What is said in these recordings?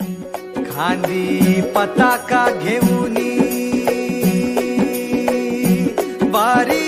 खांदी पताका घेऊनी बारी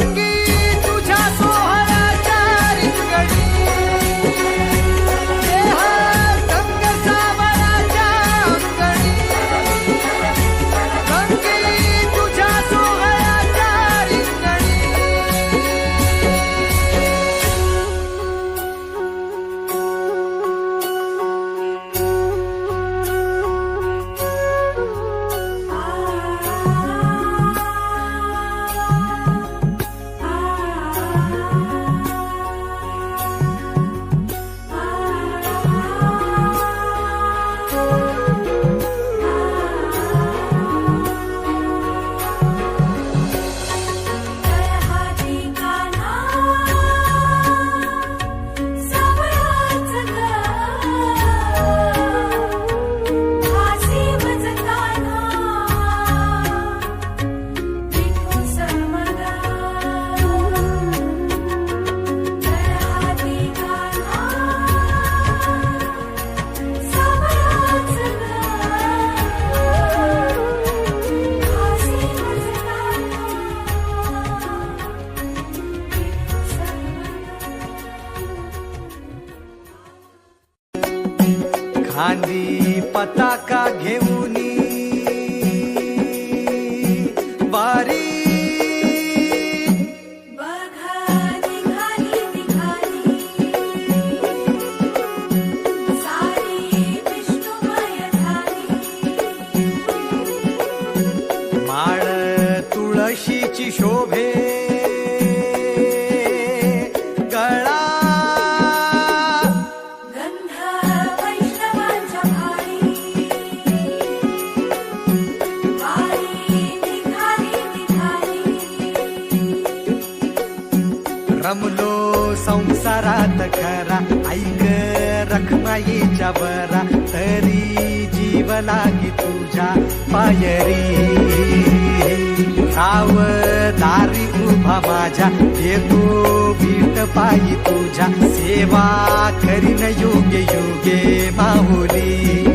Give खांदी पताका घेऊन संसारात खरा. ऐक रखमाईच्या बरा तरी जीव लागी तुझ्या पायरी. साव दारी उभा माझ्या. येतो बीट पायी तुझ्या. सेवा करीन योग्य योगे माहुली